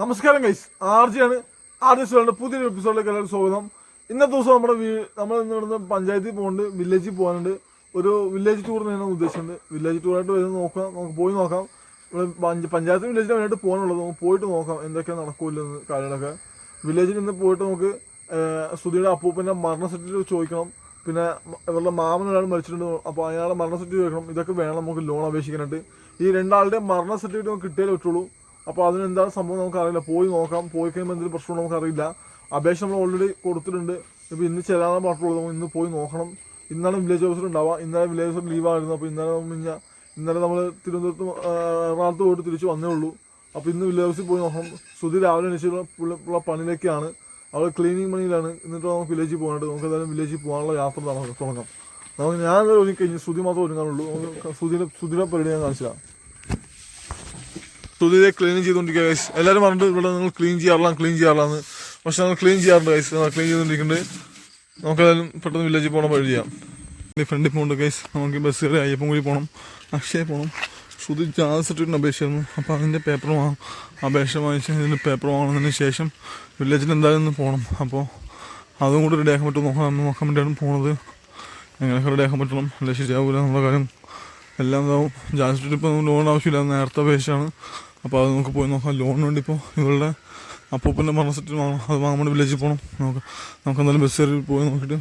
നമസ്കാരം guys ആർജിയാണ് RJ സുകളുടെ പുതിയൊരു എപ്പിസോഡിലേക്ക് എല്ലാവരും സ്വാഗതം. ഇന്നത്തെ ദിവസം നമ്മുടെ നമ്മൾ ഇന്ന് ഇവിടുന്ന് പഞ്ചായത്തിൽ പോകുന്നുണ്ട് വില്ലേജിൽ പോകാനുണ്ട്. ഒരു വില്ലേജ് ടൂർ ടൂറിനാണ് ഉദ്ദേശമുണ്ട് വില്ലേജ് ടൂറായിട്ട് വരുന്നത് നോക്കാം നമുക്ക് പോയി നോക്കാം. ഇവിടെ പഞ്ചായത്ത് വില്ലേജിൽ വേണ്ടിയിട്ട് പോകാനുള്ളത്. നമുക്ക് പോയിട്ട് നോക്കാം എന്തൊക്കെ നടക്കൂലെന്ന് കാര്യങ്ങളൊക്കെ. വില്ലേജിൽ നിന്ന് പോയിട്ട് നമുക്ക് സുധിയുടെ അപ്പൂപ്പന്റെ മരണ സർട്ടിഫിക്കറ്റ് ചോദിക്കണം. പിന്നെ ഇവരുടെ മാമൻ ഒരാൾ മരിച്ചിട്ടുണ്ട്. അപ്പോൾ അയാളുടെ മരണ സർട്ടിഫിക്കറ്റ് ചോദിക്കണം. ഇതൊക്കെ വേണം നമുക്ക് ലോൺ അപേക്ഷിക്കാനായിട്ട്. ഈ രണ്ടാളുടെ മരണ സർട്ടിഫിക്കറ്റ് നമുക്ക് കിട്ടിയാലേ പറ്റുള്ളൂ. അപ്പോൾ അതിനെന്താ സംഭവം നമുക്കറിയില്ല. പോയി നോക്കാം. പോയി കഴിയുമ്പോൾ എന്തെങ്കിലും പ്രശ്നം നമുക്കറിയില്ല. അപേക്ഷ നമ്മൾ ഓൾറെഡി കൊടുത്തിട്ടുണ്ട്. ഇപ്പോൾ ഇന്ന് ചെല്ലാതെ പറഞ്ഞിട്ടുള്ളത് ഇന്ന് പോയി നോക്കണം. ഇന്നാണ് വില്ലേജ് ഓഫീസർ ഉണ്ടാവുക. ഇന്നലെ വില്ലേജ് ഓഫീസർ ലീവായിരുന്നു അപ്പോൾ ഇന്നലെ നമ്മൾ ഇഞ്ഞ ഇന്നലെ നമ്മൾ തിരുവനന്തപുരത്ത് എറണാകുളത്ത് പോയിട്ട് തിരിച്ച് വന്നേ ഉള്ളൂ. അപ്പോൾ ഇന്ന് വില്ലേജ് ഓഫീസിൽ പോയി നോക്കണം. സുധി രാവിലെ എണീച്ചുള്ള പണിയിലേക്കാണ്. അവൾ ക്ലീനിങ് പണിയിലാണ്. എന്നിട്ട് നമുക്ക് വില്ലേജിൽ പോകാനായിട്ട് നമുക്ക് എന്തായാലും വില്ലേജിൽ പോകാനുള്ള യാത്ര തുടങ്ങാം. നമുക്ക് ഞാൻ ഒരുങ്ങി കഴിഞ്ഞ് ശ്രുതി മാത്രം ഒരുങ്ങാനുള്ളൂ. നമുക്ക് ശ്രുതിയുടെ ശ്രുതിയുടെ പരിപാടി ഞാൻ കാണിച്ചു സുധിയെ ക്ലീൻ ചെയ്തുകൊണ്ടിരിക്കുക ഗൈസ് എല്ലാവരും പറഞ്ഞിട്ട് ഇവിടെ നിങ്ങൾ ക്ലീൻ ചെയ്യാറില്ല ക്ലീൻ ചെയ്യാറില്ലാന്ന്. പക്ഷെ നമ്മൾ ക്ലീൻ ചെയ്യാറുണ്ട് ഗൈസ് ക്ലീൻ ചെയ്തുകൊണ്ടിരിക്കുന്നുണ്ട് നമുക്കേതായാലും പെട്ടെന്ന് വില്ലേജിൽ പോകണം വഴി ചെയ്യാം. ഫ്രണ്ടിൽ പോകുന്നുണ്ട് ഗൈസ് നമുക്ക് ബസ് കയറി അയ്യപ്പം കൂടി പോകണം അക്ഷയ പോകണം ശ്രുതി ജാതി സർട്ടിഫിക്കറ്റിന് അപേക്ഷയായിരുന്നു അപ്പോൾ അതിന്റെ പേപ്പർ വാങ്ങും. അപേക്ഷ വാങ്ങിച്ച് ഇതിന്റെ പേപ്പർ വാങ്ങുന്നതിന് ശേഷം വില്ലേജിൽ എന്തായാലും പോകണം അപ്പോൾ അതും കൂടി റെഡിയാക്കാൻ പറ്റും നോക്കാം. നോക്കാൻ വേണ്ടിയാണ് പോകുന്നത് എങ്ങനെയൊക്കെ റെഡിയാക്കാൻ പറ്റണം. അല്ലെങ്കിൽ ശരിയാവില്ല എന്നുള്ള കാര്യം. എല്ലാം ഇതാവും. ജാതി സർട്ടിഫിക്കറ്റ് ഇപ്പോൾ ലോൺ ആവശ്യമില്ല. നേരത്തെ അപേക്ഷയാണ്. അപ്പോൾ അത് നമുക്ക് പോയി നോക്കാം. ലോൺ വേണ്ടി ഇപ്പോൾ ഇവളുടെ അപ്പൂപ്പന്റെ മരണ സർട്ടിഫിക്കറ്റ് വാങ്ങണം. അത് വാങ്ങാൻ വില്ലേജിൽ പോകണം നോക്കാം. നമുക്ക് എന്തായാലും ബസ് കയറി പോയി നോക്കിയിട്ട്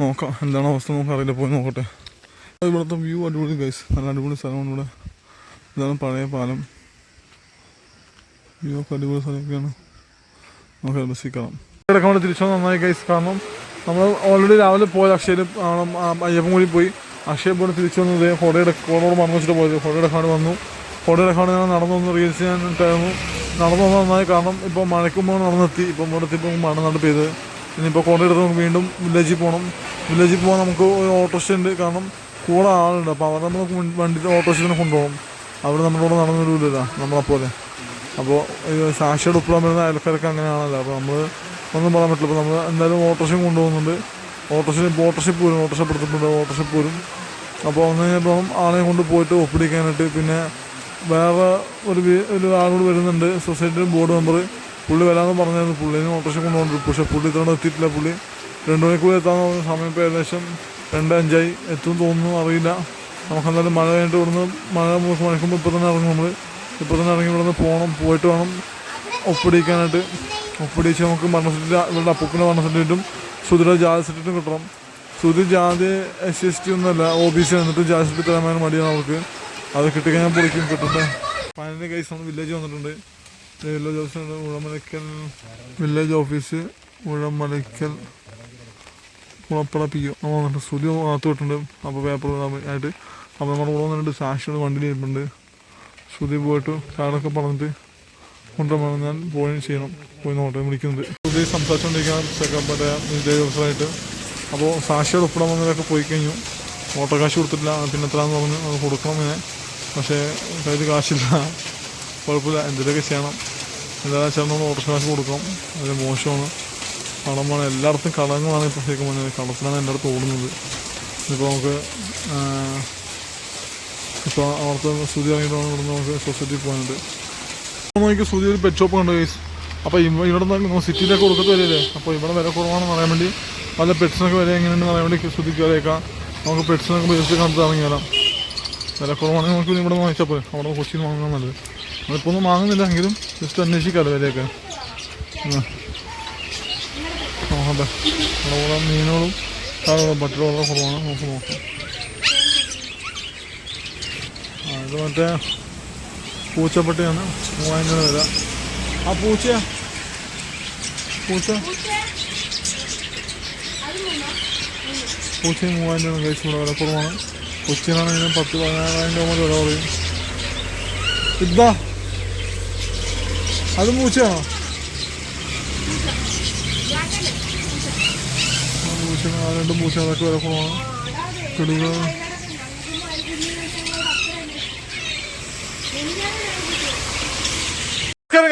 നോക്കാം. എന്താണ് അവസ്ഥ നമുക്ക് അറിയില്ല. പോയി നോക്കട്ടെ. ഇവിടുത്തെ വ്യൂ അടിപൊളി ഗൈസ് നല്ല അടിപൊളി സ്ഥലമാണ് ഇവിടെ. ഇതാണ് പഴയ പാലം. വ്യൂ ഒക്കെ അടിപൊളി സ്ഥലമൊക്കെയാണ്. നമുക്ക് ബസ്സിൽ കയറാം. കിടക്കാൻ വേണ്ടി തിരിച്ചു നന്നായി ഗൈസ് കാരണം നമ്മൾ ഓൾറെഡി രാവിലെ പോയത് അക്ഷയിൽ അയ്യപ്പൻ കൂടി പോയി. അക്ഷയ പോയി തിരിച്ചു വന്നത് ഹോടയുടെ കോടോട് മറന്നു വെച്ചിട്ട് പോയത്. ഹോടയുടെ കാട് വന്നു. ഹോടയുടെ കാണി ഞാൻ നടന്നു വന്ന് റീൽസ് ഞാൻ നടന്നു വന്നത് നന്നായി കാരണം ഇപ്പോൾ മഴക്കുമ്പോൾ നടന്നെത്തി. ഇപ്പം ഇവിടെത്തിപ്പോൾ മഴ ഇനി പെയ്ത് ഇനിയിപ്പോൾ കോടയെടുത്ത് നമുക്ക് വീണ്ടും വില്ലേജിൽ പോകണം വില്ലേജിൽ പോകാൻ നമുക്ക് ഒരു ഓട്ടോറിക്ഷ ഉണ്ട്. കാരണം കൂടെ ആളുണ്ട്. അപ്പോൾ അവരെ നമ്മൾ വണ്ടി ഓട്ടോറിക്ഷനെ കൊണ്ടുപോകണം. അവിടെ നമ്മുടെ കൂടെ നടന്നു വരില്ല നമ്മളെപ്പോലെ അപ്പോൾ സാക്ഷിയുടെ ഉപ്പിടാൻ വരുന്ന അയൽക്കാരൊക്കെ അങ്ങനെയാണല്ലോ. അപ്പോൾ നമ്മൾ ഒന്നും പറയാൻ പറ്റില്ല. അപ്പോൾ നമ്മൾ എന്തായാലും ഓട്ടോറിക്ഷയും കൊണ്ടുപോകുന്നുണ്ട്. ഓട്ടോറിക്ഷ ഓട്ടോറിക്ഷ പോരും ഓട്ടോറിക്ഷ പെടുത്തിട്ടുണ്ട് ഓട്ടോറിക്ഷ പോരും അപ്പോൾ ഒന്ന് കഴിഞ്ഞപ്പം ആളെ കൊണ്ട് പോയിട്ട് ഒപ്പിടിക്കാനായിട്ട് പിന്നെ വേറെ ഒരു ഒരു ആളോട് വരുന്നുണ്ട്. സൊസൈറ്റിയുടെ ബോർഡ് മെമ്പർ പുള്ളി വരാമെന്ന് പറഞ്ഞായിരുന്നു. പുള്ളിനെ ഓട്ടോറിക്ഷ കൊണ്ടുപോകുന്നുണ്ട്. പക്ഷേ പുള്ളി ഇത്രയും എത്തിയിട്ടില്ല. പുള്ളി രണ്ട് മണിക്കൂർ എത്താൻ സമയം ഇപ്പോൾ ഏകദേശം രണ്ട് അഞ്ചായി. എത്തും തോന്നുന്നു. അറിയില്ല. നമുക്കെന്തായാലും മഴ കഴിഞ്ഞിട്ട് ഇവിടുന്ന് മഴ മണിക്കുമ്പോൾ ഇപ്പോൾ തന്നെ ഇറങ്ങും നമ്മൾ ഇപ്പോൾ തന്നെ ഇറങ്ങി ഇവിടുന്ന് പോകണം. പോയിട്ട് വേണം ഒപ്പിടിക്കാനായിട്ട്. ഒപ്പിടിച്ച് നമുക്ക് മരണ സർട്ടിഫിക്കറ്റ് ഇവരുടെ അപ്പൂപ്പിന്റെ മരണ സർട്ടിഫിക്കറ്റും സുധിയുടെ ജാതി സർട്ടിഫിക്കറ്റും കിട്ടണം. സുധി ജാതി എസ് എസ് ടി ഒന്നുമല്ല ഒ ബി സി എന്നിട്ട് ജാതി സർട്ടിഫിക്കറ്റ് തരാൻ മടിയാണ് അവർക്ക്. അത് കിട്ടിക്കഴിഞ്ഞാൽ പൊളിക്കും കിട്ടട്ടെ പതിനെട്ട് കേസ് നമ്മൾ വില്ലേജ് വന്നിട്ടുണ്ട്. Village office Uzhamalakkal village office Uzhamalakkal Kulappada P O നമ്മൾ വന്നിട്ട് സ്തുതി അകത്ത് വിട്ടിട്ടുണ്ട്. അപ്പോൾ പേപ്പർ ആയിട്ട്. അപ്പോൾ നമ്മുടെ കൂടെ വന്നിട്ട് സാക്ഷികൾ വണ്ടിയിൽ ഇരിപ്പുണ്ട്. ശ്രുതി പോയിട്ട് കാർഡൊക്കെ പറഞ്ഞിട്ട് കൊണ്ടുപോകണം ഞാൻ പോയി ചെയ്യണം. പോയി നോട്ടെ വിളിക്കുന്നുണ്ട്. ശ്രുതി സംസാരിച്ചുകൊണ്ടിരിക്കുകയാണ് ചെക്കപ്പ് മറ്റേ വില്ലേജ് ഓഫീസറായിട്ട് അപ്പോൾ സാക്ഷിയുടെ ഒപ്പിടാൻ വന്നതൊക്കെ പോയി കഴിഞ്ഞു. ഓട്ടോ കാശ് കൊടുത്തിട്ടില്ല. പിന്നെ എത്രയാണെന്ന് പറഞ്ഞ് അത് കൊടുക്കണം ഇങ്ങനെ പക്ഷേ കയ്യിൽ കാശില്ല. കുഴപ്പമില്ല. എന്തെങ്കിലുമൊക്കെ ചെയ്യണം. എന്താണെന്ന് വെച്ചാൽ നമ്മൾ ഓട്ടർ കാശ് കൊടുക്കും അത് മോശമാണ്. കടമാണ് എല്ലായിടത്തും കടങ്ങളാണ് ഇപ്പോൾ ശരിക്കും പറഞ്ഞത് കടത്തിലാണ് എന്റെ അടുത്ത് ഓടുന്നത്. ഇപ്പോൾ നമുക്ക് ഇപ്പോൾ അവിടുത്തെ സ്തുതി ഇറങ്ങിയിട്ട് ഇവിടുന്ന് നമുക്ക് സൊസൈറ്റി പോകാനുണ്ട്. നമുക്ക് സ്തുതി ഒരു പെറ്റ് ഷോപ്പ് ഉണ്ട് കേസ് അപ്പോൾ ഇവ ഇവിടെ നിന്ന് നമ്മൾ സിറ്റിയിലേക്ക് കൊടുക്കത്ത് വരില്ലേ? അപ്പോൾ ഇവിടെ വില കുറവാണെന്ന് പറയാൻ വേണ്ടി പല പെറ്റ്സിനൊക്കെ വില എങ്ങനെയുണ്ടെന്ന് പറയാൻ വേണ്ടി സ്തുതിക്ക് വരേക്കാം നമുക്ക് പെറ്റ്സിനൊക്കെ ബേസിൽ കണ്ടിട്ട് ഇറങ്ങി വില കുറവാണെങ്കിൽ നമുക്ക് ഇവിടെ വാങ്ങിച്ചാൽ പോയി അവിടെ കൊച്ചിയിൽ നിന്ന് വാങ്ങാൻ നല്ലത്. നമ്മളിപ്പോൾ ഒന്നും വാങ്ങുന്നില്ല എങ്കിലും ജസ്റ്റ് അന്വേഷിക്കാമല്ലോ വിലയൊക്കെ. നോക്കട്ടെ ഇവിടെ കൂടെ മീനുകളും കാറുകളും ബട്ടറും വളരെ കുറവാണ്. നമുക്ക് നോക്കാം. ഇത് മറ്റേ പൂച്ചപ്പട്ടിയാണ്. മൂവായിരം രൂപ വില ആ പൂച്ചയാ. പൂച്ച. പൂച്ച മൂവായിരം രൂപ കഴിച്ച് ഇവിടെ വില കുറവാണ്. കൊച്ചിനാണെങ്കിൽ പത്ത് പതിനാറായിരം രൂപ വില പറയും ഇതാ. അത് മൂച്ചയാണോ? രണ്ടും പൂച്ച അതൊക്കെ വില കുറവാണ്.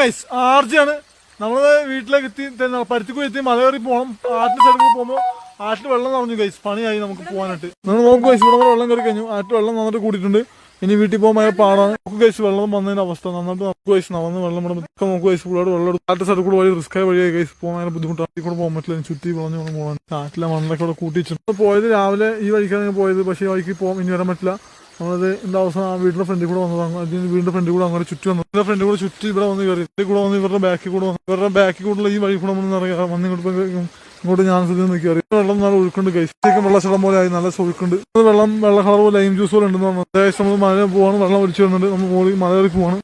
ഗൈസ് ആർജിയാണ്. നമ്മൾ വീട്ടിലേക്ക് എത്തി പരുത്തിക്കുഴി എത്തി മല കയറി പോകണം ആറ്റിൽ സൈഡിൽ പോകുമ്പോൾ ആറ്റിൽ വെള്ളം നിറഞ്ഞു ഗൈസ് പണിയായി നമുക്ക് പോകാനായിട്ട് നിങ്ങൾ നോക്കും ഗൈസ് ഇവിടെ വെള്ളം കയറി കഴിഞ്ഞു. ആറ്റിൽ വെള്ളം നന്നായിട്ട് കൂടിയിട്ടുണ്ട്. ഇനി വീട്ടിൽ പോകാൻ മഴ പാടാണ്. നമുക്ക് കഴിച്ച് വെള്ളം വന്നതിന്റെ അവസ്ഥ. നന്നായിട്ട് നമുക്ക് കഴിച്ച് നടന്ന് വെള്ളം ഇവിടെ ഒക്കെ നമുക്ക് കഴിച്ച് ഫുള്ളായിട്ട് വെള്ളം എടുത്ത് കാറ്റ് സൈഡിൽ കൂടെ വഴി റിസ്ക് ആയി വഴിയായി കഴിച്ച് പോകാൻ ഭയങ്കര ബുദ്ധിമുട്ടാണ്. കൂടെ പോകാൻ പറ്റില്ല. ചുറ്റി വളഞ്ഞു കൊണ്ട് പോകാൻ. ആറ്റിലെ മണ്ണൊക്കെ കൂടെ കൂട്ടിച്ചു പോയത് രാവിലെ ഈ വഴിക്കാണ് പോയത്. പക്ഷേ വഴിക്ക് പോകാൻ ഇനി വരാൻ പറ്റില്ല. നമ്മളത് എന്താ അവസാനം ആ വീടിന്റെ ഫ്രണ്ടിൽ കൂടെ വന്നതാണ്. അതിന് വീടിന്റെ ഫ്രണ്ടിൽ കൂടെ അങ്ങനെ ചുറ്റി വന്നു. എന്റെ ഫ്രണ്ടിൽ കൂടെ ചുറ്റി ഇവിടെ വന്ന് കയറി. ഇവിടെ കൂടെ വന്ന് ഇവരുടെ ബാക്കിൽ കൂടെ വന്നു ഇവരുടെ ബാക്കിൽ കൂടെ ഈ വഴി കൂടെ വന്ന് ഇറങ്ങി വന്ന് ഇങ്ങോട്ട് ഞാൻ സ്ഥിതി നിന്ന് കയറി വെള്ളം നല്ല ഒഴുക്കുണ്ട് കഴിച്ചേക്കും വെള്ളച്ചടം പോലെ ആയി നല്ല ഒഴുക്കുണ്ട് വെള്ളം വെള്ള കളർ പോലെ ലൈം ജ്യൂസ് പോലെ ഉണ്ടെന്ന് പറഞ്ഞു. അത്യാവശ്യം നമ്മൾ മഴ പോവാണ് വെള്ളം ഒലിച്ചു വരുന്നുണ്ട്. നമ്മൾ മുകളിൽ മല കയറി പോവാണ്.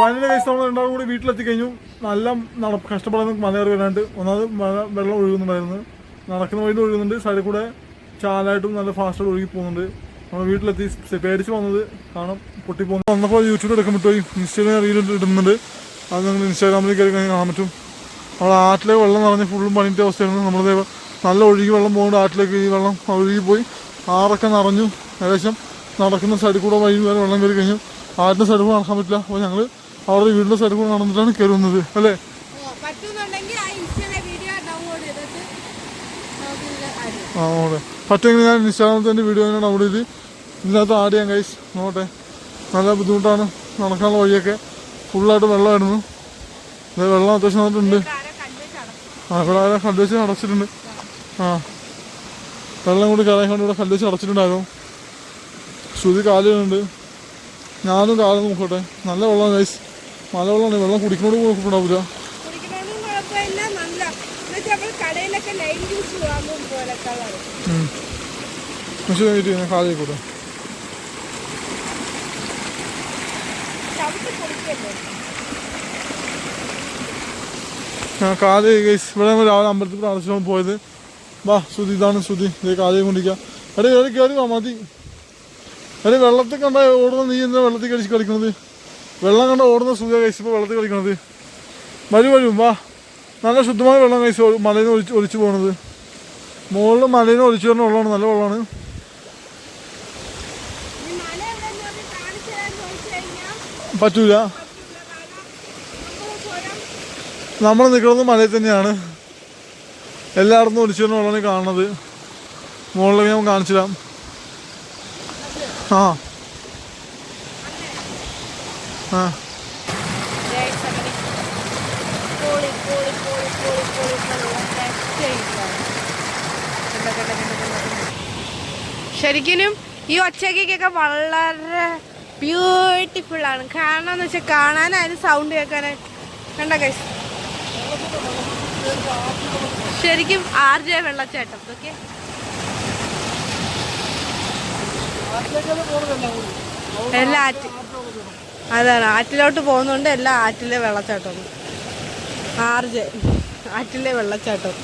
ഫൈനലി കൈസ് നമ്മൾ രണ്ടാളും കൂടി വീട്ടിലെത്തി കഴിഞ്ഞു നല്ല നട കഷ്ടപ്പെടാൻ മല കയറി വരാണ്ട് ഒന്നാമത് മഴ വെള്ളം ഒഴുകുന്നുണ്ടായിരുന്നു. നടക്കുന്ന വഴി ഒഴുകുന്നുണ്ട്. സൈഡിൽ കൂടെ ചാലായിട്ടും നല്ല ഫാസ്റ്റായിട്ട് ഒഴുകി പോകുന്നുണ്ട്. നമ്മൾ വീട്ടിലെത്തി പേടിച്ച് വന്നത് കാണാം. പൊട്ടിപ്പോകുന്നു വന്നപ്പോൾ യൂട്യൂബിൽ എടുക്കാൻ പറ്റുമോ? ഇൻസ്റ്റാഗ്രാം റീൽ ഇടുന്നുണ്ട്. അത് നിങ്ങൾ ഇൻസ്റ്റാഗ്രാമിൽ കയറി കാണാൻ പറ്റും. നമ്മൾ ആറ്റിലെ വെള്ളം നിറഞ്ഞ് ഫുള്ളും പണിന്റെ അവസ്ഥയായിരുന്നു നമ്മൾ നല്ല ഒഴുകി വെള്ളം പോകുന്നുണ്ട് ആറ്റിലേക്ക്. ഈ വെള്ളം ഒഴുകി പോയി ആറൊക്കെ നിറഞ്ഞു. ഏകദേശം നടക്കുന്ന സൈഡിൽ കൂടെ വഴി വരെ വെള്ളം കയറി കഴിഞ്ഞു. ആറ്റിന്റെ സൈഡിൽ കൂടെ നടക്കാൻ പറ്റില്ല. അപ്പോൾ ഞങ്ങൾ അവരുടെ വീടിന്റെ സൈഡിൽ കൂടെ നടന്നിട്ടാണ് കയറുന്നത്. അല്ലേ? ആ ഓടെ പറ്റുമെങ്കിൽ ഞാൻ ഇൻസ്റ്റാഗ്രാമത്തിന്റെ വീഡിയോ തന്നെ ഡൗൺലോഡ് ചെയ്ത് ഇതിനകത്ത് ആഡ് ചെയ്യാം കൈസ് നോട്ടെ നല്ല ബുദ്ധിമുട്ടാണ്. നടക്കാനുള്ള വഴിയൊക്കെ ഫുള്ളായിട്ട് വെള്ളമായിരുന്നു. വെള്ളം അത്യാവശ്യം നന്നായിട്ടുണ്ട്. ആ ഇവിടെ ആരാ കല്ല് വെച്ച് അടച്ചിട്ടുണ്ട് ആ. വെള്ളം കൂടി കയറാൻ വേണ്ടി ഇവിടെ കല്ല് വെച്ച് അടച്ചിട്ടുണ്ടാകും ശ്രുതി കാലുണ്ട് ഞാനും കാലം നോക്കട്ടെ. നല്ല വെള്ളം ഗൈസ് മല വെള്ളമാണ്. വെള്ളം കുടിക്കുന്നോട് കുഴപ്പമുണ്ടാവില്ല നല്ല. എന്നുവെച്ചാൽ നമ്മൾ കടയിലൊക്കെ ലൈം ജ്യൂസ് വാങ്ങും പോലെ കളർ പക്ഷേ കഴിഞ്ഞിട്ട് ഞാൻ കാലേ കാൽ ഗൈസ് ഇവിടെ നമ്മൾ രാവിലെ അമ്പലത്തിൽ പ്രാർത്ഥിച്ചാൽ പോയത്. വാ ശ്രുതി ഇതാണ് ശ്രുതി ഇതേ കാലയും കൊണ്ടിരിക്കുക എടേ കയറി കയറി വാ മതി. എടേ വെള്ളത്തിൽ കണ്ട ഓടുന്ന നീ എന്താ വെള്ളത്തിൽ കളിച്ച് കളിക്കുന്നത് വെള്ളം കണ്ട ഓടുന്ന ശ്രുതി കഴിച്ചപ്പോൾ വെള്ളത്തിൽ കളിക്കണത്. വരും വരും വാ. നല്ല ശുദ്ധമായ വെള്ളം കഴിച്ച് മലയിൽ നിന്ന് ഒലിച്ച് ഒലിച്ചു പോകുന്നത് മുകളിൽ മലയിൽ നിന്ന് ഒലിച്ചു വരുന്ന വെള്ളമാണ് നല്ല വെള്ളമാണ്. ഈ മല എവിടെയെന്ന് പറഞ്ഞ് കാണിച്ചു തരാൻ ചോദിച്ചു കഴിഞ്ഞാൽ പറ്റൂല പറ്റില്ല കാരണം നമ്മൾ സ്വയം നമ്മൾ നിൽക്കുന്നത് മലയിൽ തന്നെയാണ്. എല്ലായിടത്തും ഒലിച്ചു വെള്ളമാണ് കാണുന്നത്. മുകളിലേക്ക് ഞാൻ കാണിച്ചു തരാം ആ. ആ. ശരിക്കും ഈ ഒച്ചക്കൊക്കെ വളരെ ബ്യൂട്ടിഫുൾ ആണ്. കാരണം എന്ന് വെച്ചാൽ കാണാനായാലും സൗണ്ട് കേൾക്കാനായി കണ്ട കൈസ് ശരിക്കും ആർ ജെ വെള്ളച്ചാട്ടം ഓക്കെ എല്ലാ ആറ്റ് അതാണ് ആറ്റിലോട്ട് പോകുന്നുണ്ട് എല്ലാ ആറ്റിലെ വെള്ളച്ചാട്ടം ആർ ജെ ആറ്റിലെ വെള്ളച്ചാട്ടം.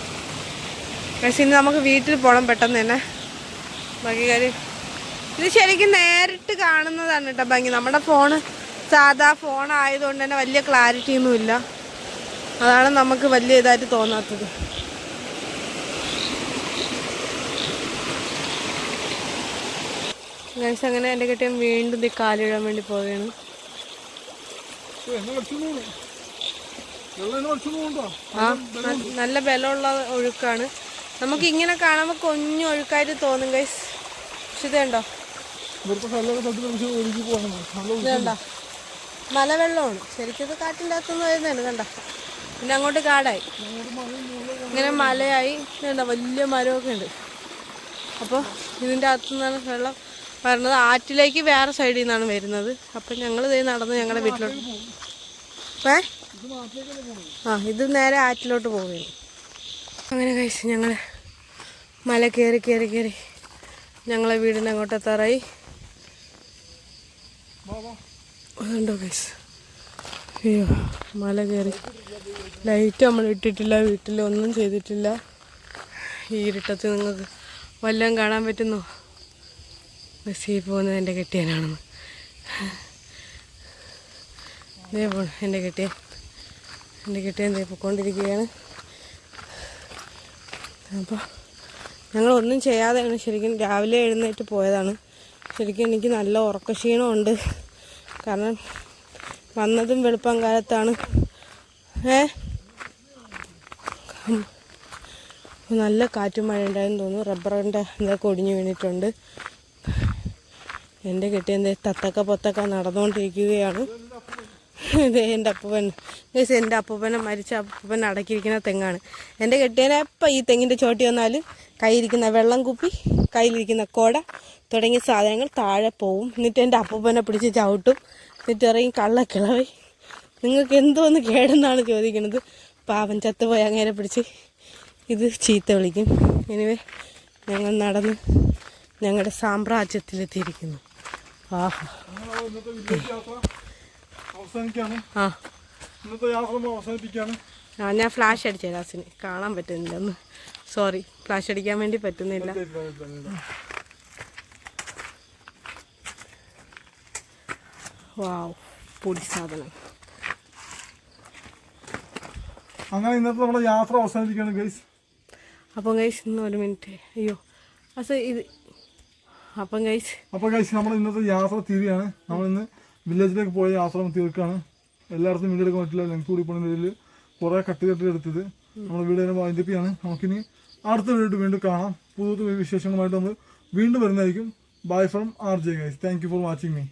പക്ഷെ ഇന്ന് നമുക്ക് വീട്ടിൽ പോകണം പെട്ടെന്ന് തന്നെ. ബാക്കി കാര്യം ഇത് ശരിക്കും നേരിട്ട് കാണുന്നതാണ് കേട്ടോ ഭംഗി. നമ്മുടെ ഫോണ് സാധാ ഫോൺ ആയതുകൊണ്ട് തന്നെ വലിയ ക്ലാരിറ്റിയൊന്നുമില്ല അതാണ് നമുക്ക് വലിയ ഇതായിട്ട് തോന്നാത്തത്. ഗൈസ് അങ്ങനെ എന്റെ കിട്ടിയ വീണ്ടും ഈ കാലിടാൻ വേണ്ടി പോവുകയാണ്. ആ നല്ല ബലമുള്ള ഒഴുക്കാണ്. നമുക്ക് ഇങ്ങനെ കാണുമ്പോൾ കൊഞ്ഞു ഒഴുക്കായിട്ട് തോന്നും ഗൈസ് പക്ഷെ മലവെള്ളമാണ്. ശരിക്കും ഇത് കാറ്റിന്റെ അകത്തുനിന്ന് വരുന്നുണ്ട് കണ്ട? പിന്നെ അങ്ങോട്ട് കാടായി. ഇങ്ങനെ മലയായി. എന്താ വലിയ മരമൊക്കെ ഉണ്ട്. അപ്പോൾ ഇതിന്റെ അകത്തു നിന്നാണ് വെള്ളം വരുന്നത് ആറ്റിലേക്ക് വേറെ സൈഡിൽ നിന്നാണ് വരുന്നത്. അപ്പം ഞങ്ങൾ ഇതേ നടന്ന് ഞങ്ങളുടെ വീട്ടിലോട്ട് ഏ? ആ ഇത് നേരെ ആറ്റിലോട്ട് പോവുകയാണ് അങ്ങനെ കഴിച്ച് ഞങ്ങൾ മല കയറി കയറി കയറി ഞങ്ങളെ വീടിന്റെ അങ്ങോട്ട് എത്താറായി അതുണ്ടോ ഗൈസ് അയ്യോ മല കയറി. ലൈറ്റ് നമ്മൾ ഇട്ടിട്ടില്ല വീട്ടിൽ ഒന്നും ചെയ്തിട്ടില്ല. ഈ ഇരുട്ടത്ത് നിങ്ങൾക്ക് വല്ലതും കാണാൻ പറ്റുന്നോ? ബസ്സിൽ പോകുന്നത് എന്റെ കെട്ടിയനാണെന്ന് ദേ പോണു എന്റെ കെട്ടിയൻ. എന്റെ കെട്ടിയൻ ദേ പൊക്കോണ്ടിരിക്കുകയാണ്. അപ്പോൾ ഞങ്ങളൊന്നും ചെയ്യാതെയാണ് ശരിക്കും രാവിലെ എഴുന്നേറ്റ് പോയതാണ്. ശരിക്കും എനിക്ക് നല്ല ഉറക്കക്ഷീണമുണ്ട്. കാരണം വന്നതും വെളുപ്പം കാലത്താണ്. ഏ? നല്ല കാറ്റും മഴ ഉണ്ടായെന്ന് തോന്നുന്നു റബ്ബറിന്റെ ഇതൊക്കെ ഒടിഞ്ഞു വീണിട്ടുണ്ട്. എന്റെ കെട്ടിയന്റെ തത്തക്ക പൊത്തക്ക നടന്നുകൊണ്ടിരിക്കുകയാണ് ഇത് എന്റെ അപ്പൂപ്പൻ. ഗൈസ് എന്റെ അപ്പൂപ്പനെ മരിച്ച അപ്പൂപ്പൻ അടക്കിയിരിക്കുന്ന തെങ്ങാണ്. എന്റെ കെട്ടിയനെ എപ്പം ഈ തെങ്ങിന്റെ ചോട്ടി വന്നാൽ കയ്യിരിക്കുന്ന വെള്ളം കുപ്പി കയ്യിലിരിക്കുന്ന കോട തുടങ്ങിയ സാധനങ്ങൾ താഴെ പോവും. എന്നിട്ട് എന്റെ അപ്പൂപ്പനെ പിടിച്ച് ചവിട്ടും. എന്നിട്ട് ഇറങ്ങി കള്ളക്കിളവി നിങ്ങൾക്ക് എന്തോന്ന് കേടെന്നാണ് ചോദിക്കുന്നത് പാവം ചത്തുപോയി അങ്ങനെ പിടിച്ച് ഇത് ചീത്ത വിളിക്കും. എനിവേ ഞങ്ങൾ നടന്ന് ഞങ്ങളുടെ സാമ്രാജ്യത്തിലെത്തിയിരിക്കുന്നു. ആഹാ. ആ. ആ ഞാൻ ഫ്ലാഷ് അടിച്ചു രാസിന് കാണാൻ പറ്റുന്നില്ല ഒന്ന്. സോറി ഫ്ലാഷ് അടിക്കാൻ വേണ്ടി പറ്റുന്നില്ല. വാവ് പൊടി സാധനം. അങ്ങനെ ഇന്നത്തെ നമ്മുടെ യാത്ര അവസാനിപ്പിക്കുകയാണ് ഗൈസ് അപ്പം ഗൈസ് ഇന്ന് ഒരു മിനിറ്റ്. അയ്യോ അസ ഇത് അപ്പം ഗൈസ് അപ്പോൾ ഗൈസ് നമ്മൾ ഇന്നത്തെ യാത്ര തീരുകയാണ്. നമ്മൾ ഇന്ന് വില്ലേജിലേക്ക് പോയ യാത്ര തീർക്കുകയാണ്. എല്ലായിടത്തും എടുക്കാൻ പറ്റില്ല. ലെങ്ത് കൂടി പോണ രീതിയിൽ കുറേ കട്ടി കട്ടി എടുത്തത്. നമ്മൾ തന്നെ വാങ്ങിപ്പിയാണ് നമുക്കിനി അടുത്ത വീഡിയോ വീണ്ടും കാണാം. പുതിയ വിശേഷങ്ങളുമായിട്ട് നമ്മൾ വീണ്ടും വരുന്നതായിരിക്കും. Bye from R J guys thank you for watching me